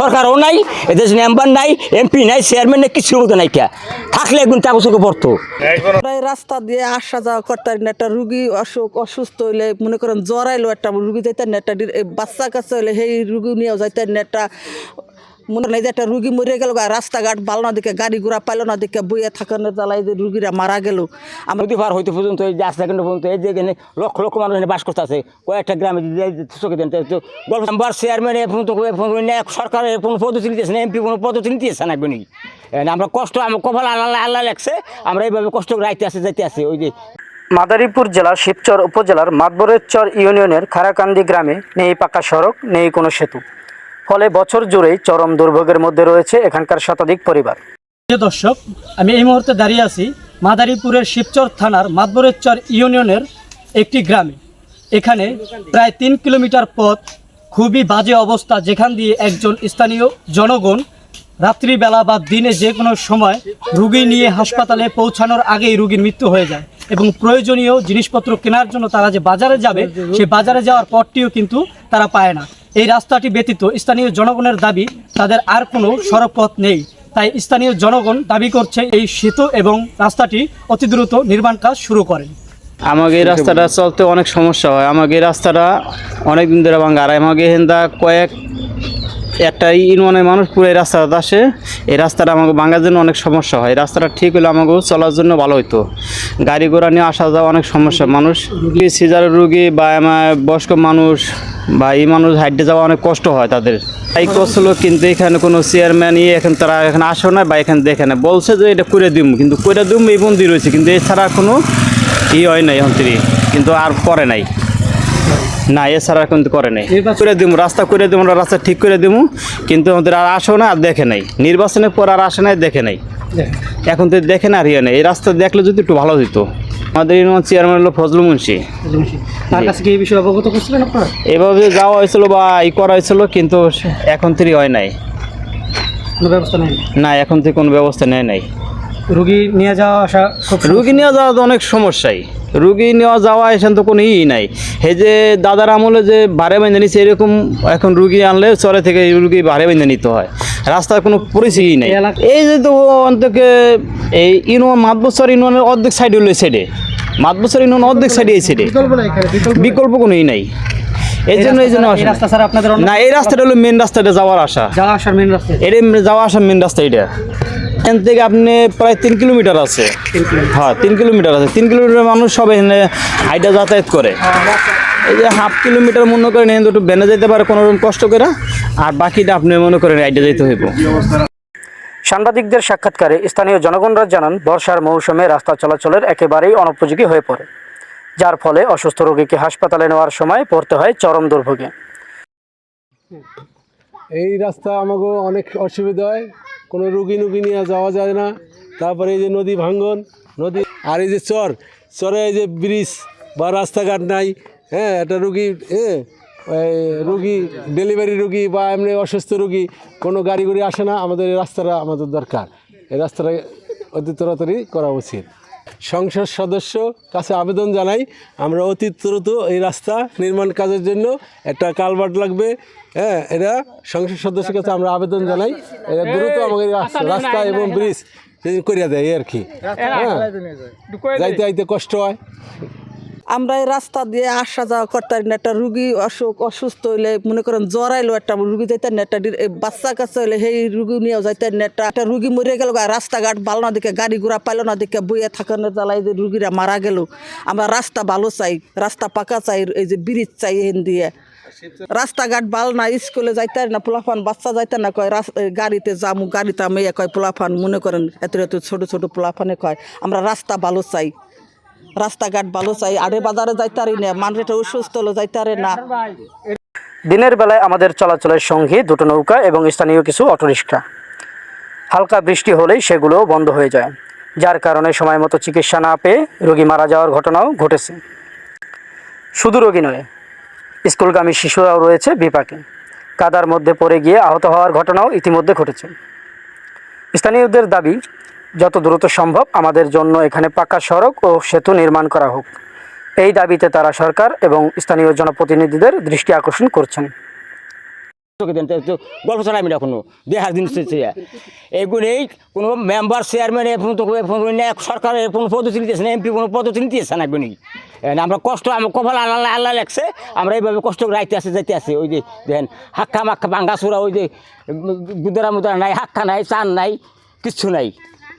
সরকারও নাই এদের মেম্বার নাই এমপি নাই চেয়ারম্যান নাই কিছু মতো নাই থাকলে একদিন তা চোখে পড়তো। রাস্তা দিয়ে আসা যাওয়া করতে না একটা রুগী অসুখ অসুস্থ হইলে মনে করেন জ্বরাইলো একটা রুগী যাইতেন না একটা বাচ্চা কাছে হইলে সেই রুগী নিয়েও যাইতেন না একটা মনে নাই যে একটা রুগী মরে গেল গা, রাস্তাঘাট ভালো না দিকে গাড়ি ঘোড়া পাইলো না দিকে বইয়ে থাকানোর জ্বালাই যে রুগীরা মারা গেল। আমরা নদী পার হইতে পর্যন্ত এই যে আস্তে কেন্দ্র পর্যন্ত এই যে এখানে লক্ষ লক্ষ মানুষ এখানে বাস করতে আছে কয়েকটা গ্রামে চোখে দেন তো গল্প মেম্বার চেয়ারম্যান এ পর্যন্ত এ পর্যন্ত সরকারের কোনো পদ্ধতি নিতেছে না এমপি কোনো পদ্ধতি নিতেছে না একজনই আমরা কষ্ট আমার কপাল আল্লাহ আল্লাহ লাগছে আমরা এইভাবে কষ্ট করে রাইতে আসে যাইতে আসি ওই যে। মাদারীপুর জেলার শিবচর উপজেলার মাতবরের চর ইউনিয়নের খারাকান্দি গ্রামে নেই পাকা সড়ক নেই কোনো সেতু। ফলে বছর জুড়েই চরম দুর্ভোগের মধ্যে রয়েছে এখানকার শতাধিক পরিবার। দর্শক, আমি এই মুহূর্তে দাঁড়িয়ে আছি মাদারীপুরের শিবচর থানার মাতবরেশ্বর ইউনিয়নের একটি গ্রামে। এখানে প্রায় তিন কিলোমিটার পথ, খুবই বাজে অবস্থা যেখান দিয়ে একজন স্থানীয় জনগণ রাত্রিবেলা বা দিনে যে কোনো সময় রুগী নিয়ে হাসপাতালে পৌঁছানোর আগেই রুগীর মৃত্যু হয়ে যায় এবং প্রয়োজনীয় জিনিসপত্র কেনার জন্য তারা যে বাজারে যাবে সেই বাজারে যাওয়ার পথটিও কিন্তু তারা পায় না। এই রাস্তাটি ব্যতীত স্থানীয় জনগণের দাবি, তাদের আর কোনো সড়কপথ নেই। তাই স্থানীয় জনগণ দাবি করছে এই সেতু এবং রাস্তাটি অতি দ্রুত নির্মাণ কাজ শুরু করেন। আমাকে এই রাস্তাটা চলতে অনেক সমস্যা হয়। আমাকে এই রাস্তাটা অনেক দিন ধরে ভাঙা। আর আমাকে হেন্দা কয়েক একটা ইউনিয়নের মানুষ পুরো এই রাস্তাটা আসে। এই রাস্তাটা আমাকে ভাঙার জন্য অনেক সমস্যা হয়। রাস্তাটা ঠিক হলে আমাকে চলার জন্য ভালো হতো গাড়ি ঘোড়া নিয়ে আসা যাওয়া অনেক সমস্যা। মানুষ, রুগী, সিজারের রুগী বা আমার বয়স্ক মানুষ বা এই মানুষ হাইটে যাওয়া অনেক কষ্ট হয় তাদের। এই কষ্ট হলো কিন্তু এখানে কোনো চেয়ারম্যান ইয়ে এখন তারা এখানে আসে না বা এখানে দেখে না। বলছে যে এটা করে দিম, কিন্তু করে দিম এই বন্দি রয়েছে। কিন্তু এছাড়া কোনো ই হয় নাই, অন্তরি। কিন্তু আর করে নাই। না এছাড়া কিন্তু করে নাই। করে দিব রাস্তা করে দিব রাস্তা ঠিক করে দিব কিন্তু আমাদের আর আসো না আর দেখে নাই। নির্বাচনের পর আর আসে নাই দেখে নাই। এখন তো দেখে না আর ইয়ে নেই। এই রাস্তা দেখলে যদি একটু ভালো দিত আমাদের ইউনিয়ন চেয়ারম্যান হলো ফজলু মুন্সি। তার কাছে কি এই বিষয়ে অবগত করছিলেন আপনারা? এভাবে যাওয়া হয়েছিল বা ই করা হয়েছিল কিন্তু এখন থেকে হয় নাই। কোনো ব্যবস্থা নেই? না এখন থেকে কোনো ব্যবস্থা নেয় নাই। রুগী নিয়ে যাওয়া আসা রুগী নিয়ে যাওয়া তো অনেক সমস্যাই। রুগী নেওয়া যাওয়া এখান তো কোনো ই নাই। এই যে দাদার আমলে যে ভাড়ে বেঁধে নিচ্ছে এরকম এখন রুগী আনলে চরে থেকে রুগী ভাড়ে বেঁধে নিতে হয়। রাস্তার কোনো পরিস্থিতি নেই। এই যে তো অন্তকে এই ইউনিয়ন মাতবছর ইউনিয়নের অর্ধেক সাইড হলো সাইডে মাতবছর ইউনিয়ন অর্ধেক সাইডে এই সাইডে বিকল্প কোনো ই নাই। এই জন্য এই জন্য রাস্তা আপনাদের না এই রাস্তাটা হলো মেন রাস্তাটা যাওয়ার আশা। যাওয়া আসার মেন রাস্তা। এটা যাওয়া আসার মেন রাস্তা এটা। এখান থেকে আপনি প্রায় তিন কিলোমিটার আছে। হ্যাঁ তিন কিলোমিটার আছে। তিন কিলোমিটার মানুষ সব এখানে হাইটা যাতায়াত করে। এই যে হাফ কিলোমিটার মনে করেন এখানে দুটো বেনে যেতে পারে কোনো রকম কষ্ট করে। আর বাকিটা আপনি মনে করেন হাইটা যেতে হইব। সাংবাদিকদের সাক্ষাৎকারে স্থানীয় জনগণরা জানান বর্ষার মৌসুমে রাস্তা চলাচলের একেবারেই অনুপযোগী হয়ে পড়ে যার ফলে অসুস্থ রোগীকে হাসপাতালে নেওয়ার সময় পড়তে হয় চরম দুর্ভোগে। এই রাস্তা আমাকে অনেক অসুবিধা হয়। কোনো রুগী নুগী নিয়ে যাওয়া যায় না। তারপরে এই যে নদী ভাঙ্গন, নদী আর এই যে চর, চরে এই যে ব্রিজ বা রাস্তাঘাট নাই। হ্যাঁ একটা রুগী হ্যাঁ রুগী, ডেলিভারি রুগী বা এমনি অসুস্থ রুগী কোনো গাড়ি গুড়ি আসে না। আমাদের এই রাস্তাটা আমাদের দরকার। এই রাস্তাটা অতি তাড়াতাড়ি করা উচিত। সংসদ সদস্য কাছে আবেদন জানাই আমরা অতি দ্রুত এই রাস্তা নির্মাণ কাজের জন্য একটা কালভার্ট লাগবে। হ্যাঁ এটা সংসদ সদস্যের কাছে আমরা আবেদন জানাই। এটা দ্রুত আমাদের রাস্তা রাস্তা এবং ব্রিজ করিয়া দেয় আর কি। হ্যাঁ। যাইতে যাইতে কষ্ট হয়। আমরা এই রাস্তা দিয়ে আসা যাওয়া করতে পারি না। একটা রুগী অসুখ, অসুস্থ হইলে মনে করেন জ্বরাইলো একটা রুগী যাইতে না, একটা বাচ্চা কাছে হইলে সেই রুগী নিয়েও যাইতে না। একটা একটা রুগী মরে গেল রাস্তাঘাট ভালো না দিকে গাড়ি ঘোড়া পাইলো না দিকে বইয়ে থাকানোর জ্বালাই যে রুগীরা মারা গেল। আমরা রাস্তা ভালো চাই, রাস্তা পাকা চাই, এই যে ব্রিজ চাই হেন দিয়ে। রাস্তাঘাট ভালো না, স্কুলে যাইতে না পোলাফান বাচ্চা যাইতে না কয় গাড়িতে যামু, গাড়িতে আমি কয় পোলাফান মনে করেন এত এত ছোট ছোট পোলাফানে কয়। আমরা রাস্তা ভালো চাই। রাস্তাঘাট ভালো চাই আড়ে বাজারে যাইতারি না, মানুষটা অসুস্থ হলে, যাইতারে না। দিনের বেলায় আমাদের চলাচলের সঙ্গী দুটো নৌকা এবং স্থানীয় কিছু অটোরিক্সা হালকা বৃষ্টি হলেই সেগুলো বন্ধ হয়ে যায়, যার কারণে সময় মতো চিকিৎসা না পেয়ে রোগী মারা যাওয়ার ঘটনাও ঘটেছে। শুধু রোগী নয়, স্কুলগামী শিশুরাও রয়েছে বিপাকে। কাদার মধ্যে পড়ে গিয়ে আহত হওয়ার ঘটনাও ইতিমধ্যে ঘটেছে। স্থানীয়দের দাবি যত দ্রুত সম্ভব আমাদের জন্য এখানে পাকা সড়ক ও সেতু নির্মাণ করা হোক। এই দাবিতে তারা সরকার এবং স্থানীয় জনপ্রতিনিধিদের দৃষ্টি আকর্ষণ করছেন। গল্প ছাড়া আমি না কোনো দেহার জিনিস হচ্ছে এগুলি কোনো মেম্বার চেয়ারম্যান এখন এখন সরকারের কোনো পদ্ধতি নিতেছে না এমপি কোনো পদ্ধতি নিতেছে না এগুলি আমরা কষ্ট, আমার কপাল আল্লাহ আল্লাহ লাগছে আমরা এইভাবে কষ্ট রাইতে আসে, যাইতে আসি। ওই যে দেখেন হাক্কা মাক্কা ভাঙ্গা ওই যে গুদরা মুদরা নাই, হাক্কা নাই, চান নাই, কিচ্ছু নাই।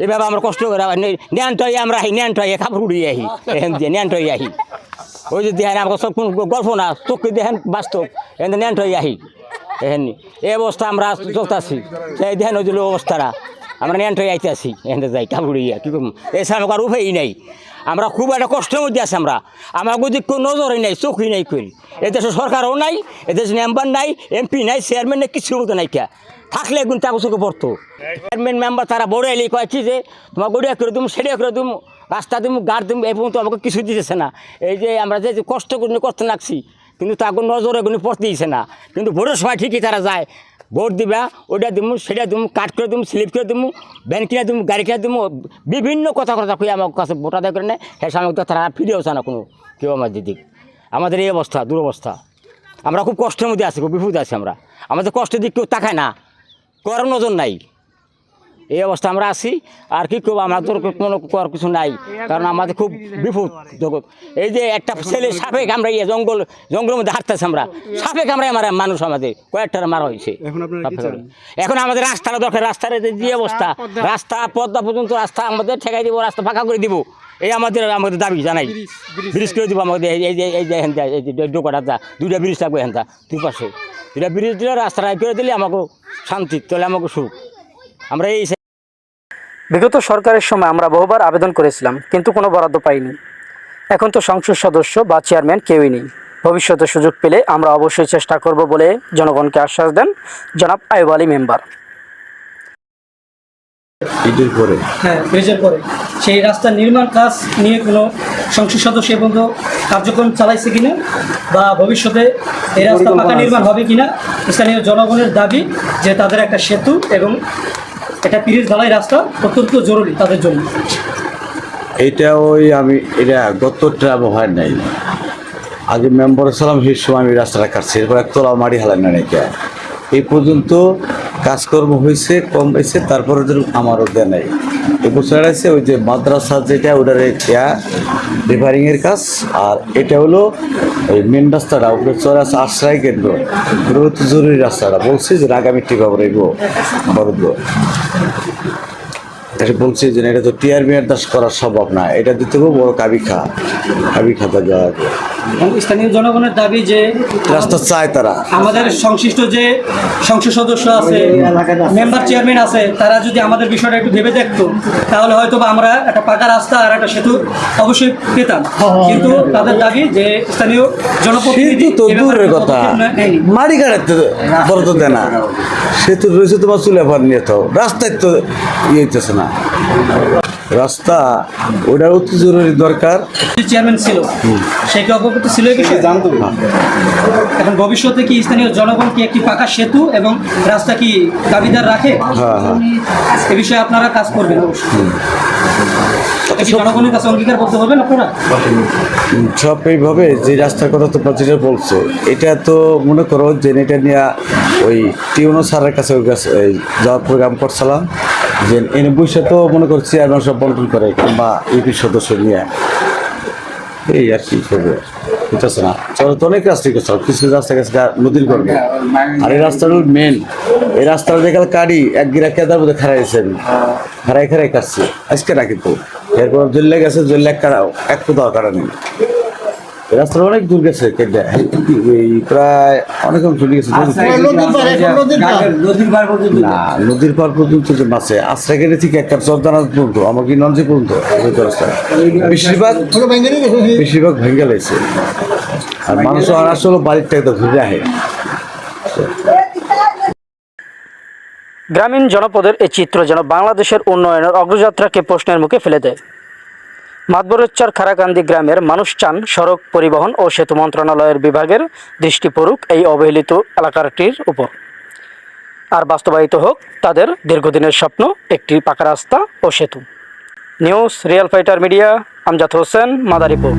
এভাবে আমরা কষ্ট করে আবার ন্যানটাই আমরা আহি, ন্যানটাই কাপড় উড়িয়ে আহি এখান দিয়ে ন্যানটাই আহি। ওই যে দেখেন আমাকে সব গল্প না, চোখে দেখেন বাস্তব এখান ন্যানটাই আহি এখান এই অবস্থা আমরা চলতেছি। এই দেখেন ওই যে অবস্থাটা আমরা ন্যানটাই আইতে আসি এখান যাই কাপড় উড়িয়ে। কী করব? এছাড়া আর উপায়ই নাই। আমরা খুব একটা কষ্টের মধ্যে আছি আমরা। আমার যদি কেউ নজরই নাই, চোখই নাই করি। এদেশে সরকারও নাই এদেশে মেম্বার নাই এমপি নাই চেয়ারম্যান নাই কিছু মতো নাই কে। থাকলে কিন্তু তাকে চোখে পড়তো। চেয়ারম্যান মেম্বার তারা বড় এলি কয় কি যে তোমার গড়িয়া করে তুমি সেটা করে তুমি রাস্তা তুমি গাড় তুমি এই পর্যন্ত আমাকে কিছু দিতেছে না। এই যে আমরা যে কষ্ট করে করতে লাগছি কিন্তু তাকে নজরে কোনো পড়তে দিয়েছে না। কিন্তু ভোটের সময় ঠিকই তারা যায় ভোট দিবা ওটা দিমু সেটা দিমু কাট করে দিমু স্লিপ করে দিমু ভ্যান কিনে দিমু গাড়ি কিনে দিমু বিভিন্ন কথা কথা কই আমার কাছে ভোট আদায় করে নেয়। হ্যাঁ সামনে তো তারা ফিরে আসে না কোনো কেউ আমার দিদিক। আমাদের এই অবস্থা দুরবস্থা। আমরা খুব কষ্টের মধ্যে আছি খুব বিপদে আছি আমরা। আমাদের কষ্টের দিক কেউ তাকায় না। করার নজর নাই। এই অবস্থা আমরা আছি। আর কি করব? আমাদের কোনো করার কিছু নাই। কারণ আমাদের খুব বিপদ জগৎ। এই যে একটা ছেলে সাপে কামড়াই জঙ্গল জঙ্গলের মধ্যে হাঁটতেছে আমরা। সাপে কামড়াই মারা মানুষ আমাদের। কয়েকটা মারা হয়েছে। এখন আমাদের রাস্তাটা দরকার। রাস্তার যে অবস্থা। রাস্তা পদ্মা পর্যন্ত রাস্তা আমাদের ঠেকাই দিব রাস্তা ফাঁকা করে দিব। এই আমাদের আমাদের দাবি জানাই। ব্রিজ করে দিব। আমাদের। এই যে এই যে এখানটা এই যে ডোকাটা দুইটা ব্রিজ থাকবে এখানটা দুই পাশে দুইটা ব্রিজ দিলে রাস্তাটা করে দিলে আমাকে শান্তি তাহলে আমাকে সুখ। আমরা এই বিগত সরকারের সময় আমরা বহুবার আবেদন করেছিলাম কিন্তু কোনো বরাদ্দ পাইনি। এখন তো সংসদ সদস্য বা চেয়ারম্যান কেউই নেই। ভবিষ্যতে সুযোগ পেলে আমরা অবশ্যই চেষ্টা করব বলে জনগণকে আশ্বাস দেন জনাব আয়ুব আলী মেম্বার। পরে? হ্যাঁ ব্রিজের পরে। সেই রাস্তার নির্মাণ কাজ নিয়ে কোনো সংসদ সদস্য এবং কার্যক্রম চালাইছে কিনা বা ভবিষ্যতে এই রাস্তা পাকা নির্মাণ হবে কিনা স্থানীয় জনগণের দাবি যে তাদের একটা সেতু এবং এটা পিরিজ ঢালাই রাস্তা অত্যন্ত জরুরি তাদের জন্য। এটা ওই আমি, এটা গত গতটা হয় নাই। আগে মেম্বার ছিলাম সেই সময় আমি রাস্তাটা কাটছি, এরপর একতলা মাটি হালাই না নাকি? এই পর্যন্ত কাজকর্ম হয়েছে, কম হয়েছে তারপরে ওদের আমারও দেয় নাই। একুশ আছে ওই যে মাদ্রাসা যেটা, ওটার ইয়া রিপেয়ারিংয়ের কাজ, আর এটা হলো ওই মেন রাস্তাটা, ওপরে চলে আছে আশ্রয় কেন্দ্র ওটা জরুরি রাস্তাটা। বলছি যে আগামী টিকা বড় বরাদ্দ। এটা বলছি যে এটা তো টিআরবি এর দাস করা সম্ভব না। এটা দিতে হবে বড় কাবিখা কাবিখাতা দেওয়া হবে স্থানীয় জনগণের দাবি যে রাস্তা চায় তারা। আমাদের সংশ্লিষ্ট যে সংসদ সদস্য আছে মেম্বার চেয়ারম্যান আছে তারা যদি আমাদের বিষয়টা একটু ভেবে দেখতো তাহলে হয়তো আমরা একটা পাকা রাস্তা আর একটা সেতু অবশ্যই পেতাম। কিন্তু তাদের দাবি যে স্থানীয় জনপ্রতিনিধি তো দূরের কথা। মারি গাড়াতে বড় তো দেয় না। সেতু রয়েছে তোমার চুলে পার নিয়ে তো। রাস্তায় তো ইয়ে হইতেছে না। রাস্তা ওটা অতি জরুরি দরকার। চেয়ারম্যান ছিল সে কি অবগত ছিল এই বিষয়ে? জানতো এখন ভবিষ্যতে কি স্থানীয় জনগণ কি একটি পাকা সেতু এবং রাস্তা কি দাবিদার রাখে? হ্যাঁ হ্যাঁ। এ বিষয়ে আপনারা কাজ করবেন। অবশ্যই সব এইভাবে যে রাস্তার কথা তো যেটা বলছো, এটা তো মনে করো যে এটা নিয়ে ওই টিউনো স্যারের কাছে ওই কাছে যাওয়ার প্রোগ্রাম করছিলাম, যে এনে বসে তো মনে করো চেয়ারম্যান সব বন্টন করে কিংবা ইউপি সদস্য নিয়ে। এই আর কি করবে? বুঝতেছে না? চলো তো অনেক রাস্তা করছে কিছু রাস্তা গেছে নদীর করবে আর এই রাস্তাটা মেন এই রাস্তাটা দেখাল কাড়ি, এক গিরা কেদার মধ্যে খারাইছে আমি খারাই খারাই কাটছি। আজকে না কিন্তু। এরপর জল্লে গেছে জল্লে কাটা এক কোথাও কাটা নেই। রাস্তাটা অনেক দূর গেছে এই প্রায় অনেক অংশ চলে গেছে। না নদীর পার পর্যন্ত যে মাছে আশ্রয় কেটে থেকে একটা চরদানা পর্যন্ত আমার কি নঞ্জি পর্যন্ত? বেশিরভাগ বেশিরভাগ ভেঙে লাগছে আর মানুষ আর আসলে বাড়ির থেকে ঘুরে আহে। গ্রামীণ জনপদের এই চিত্র যেন বাংলাদেশের উন্নয়নের অগ্রযাত্রাকে প্রশ্নের মুখে ফেলে দেয়। মাতবরেচ্চার খারাকান্দি গ্রামের মানুষ চান সড়ক পরিবহন ও সেতু মন্ত্রণালয়ের বিভাগের দৃষ্টি পড়ুক এই অবহেলিত এলাকাটির উপর। আর বাস্তবায়িত হোক তাদের দীর্ঘদিনের স্বপ্ন, একটি পাকা রাস্তা ও সেতু। News, real fighter media, Amjad Hossain, Madaripur.